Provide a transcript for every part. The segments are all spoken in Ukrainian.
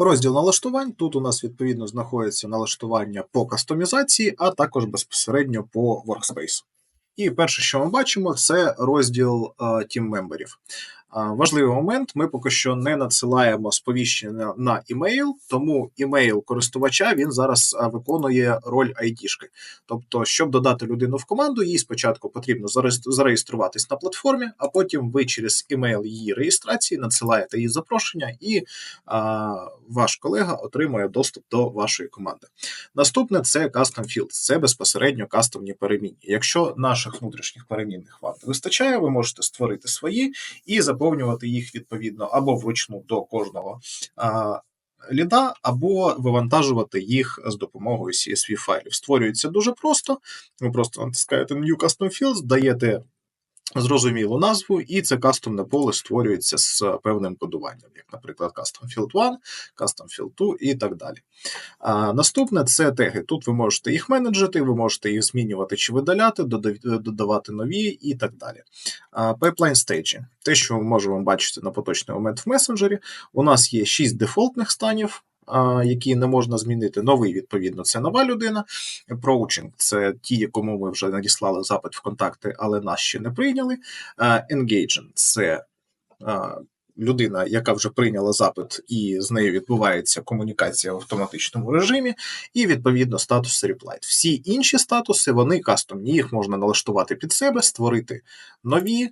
Розділ налаштувань. Тут у нас відповідно знаходиться налаштування по кастомізації, а також безпосередньо по workspace. І перше, що ми бачимо, це розділ е, Team мемберів. Важливий момент: ми поки що не надсилаємо сповіщення на імейл, тому імейл користувача він зараз е, виконує роль ID-шки. Тобто, щоб додати людину в команду, їй спочатку потрібно зареєструватись на платформі, а потім ви через імейл її реєстрації надсилаєте їй запрошення, і а, ваш колега отримує доступ до вашої команди. Наступне це Custom Fields, це безпосередньо кастомні перемінні. Якщо наших внутрішніх перемінних вам не вистачає, ви можете створити свої і заповнювати їх відповідно або вручну до кожного. Ліда або вивантажувати їх з допомогою CSV файлів. Створюється дуже просто. Ви просто натискаєте New Custom Fields, даєте зрозумілу назву, і це кастомне поле створюється з певним кодуванням, як, наприклад, Custom Field 1, Custom Field 2 і так далі. А, Наступне це теги. Тут ви можете їх менеджити, ви можете їх змінювати чи видаляти, додавати нові і так далі. А, Pipeline Stage. Те, що ми можемо бачити на поточний момент в месенджері, у нас є 6 дефолтних станів які не можна змінити. Новий, відповідно, це нова людина. Approaching – це ті, якому ми вже надіслали запит в контакти, але нас ще не прийняли. Engaging – це людина, яка вже прийняла запит, і з нею відбувається комунікація в автоматичному режимі, і відповідно статус Replied. Всі інші статуси вони кастомні, їх можна налаштувати під себе, створити нові,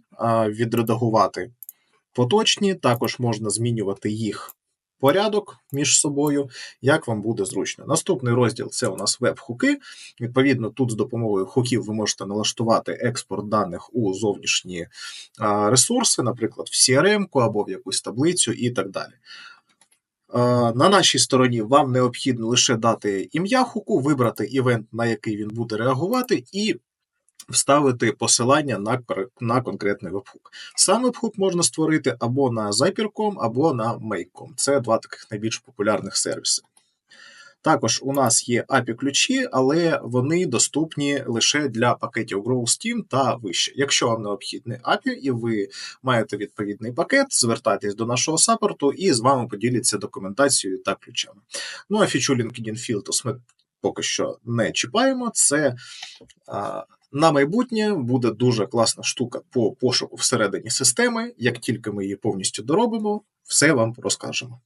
відредагувати поточні, також можна змінювати їх порядок між собою, як вам буде зручно. Наступний розділ це у нас веб-хуки. Відповідно, тут з допомогою хуків ви можете налаштувати експорт даних у зовнішні ресурси, наприклад, в CRM або в якусь таблицю і так далі. На нашій стороні вам необхідно лише дати ім'я хуку, вибрати івент, на який він буде реагувати, і вставити посилання на на конкретний вебхук. Сам вебхук можна створити або на Zapier.com, або на Make.com. Це два таких найбільш популярних сервіси. Також у нас є API-ключі, але вони доступні лише для пакетів GrowSteam та вище. Якщо вам необхідний API і ви маєте відповідний пакет, звертайтесь до нашого саппорту і з вами поділяться документацією та ключами. Ну а фічу LinkedIn Filters ми поки що не чіпаємо. Це на майбутнє буде дуже класна штука по пошуку всередині системи. Як тільки ми її повністю доробимо, все вам розкажемо.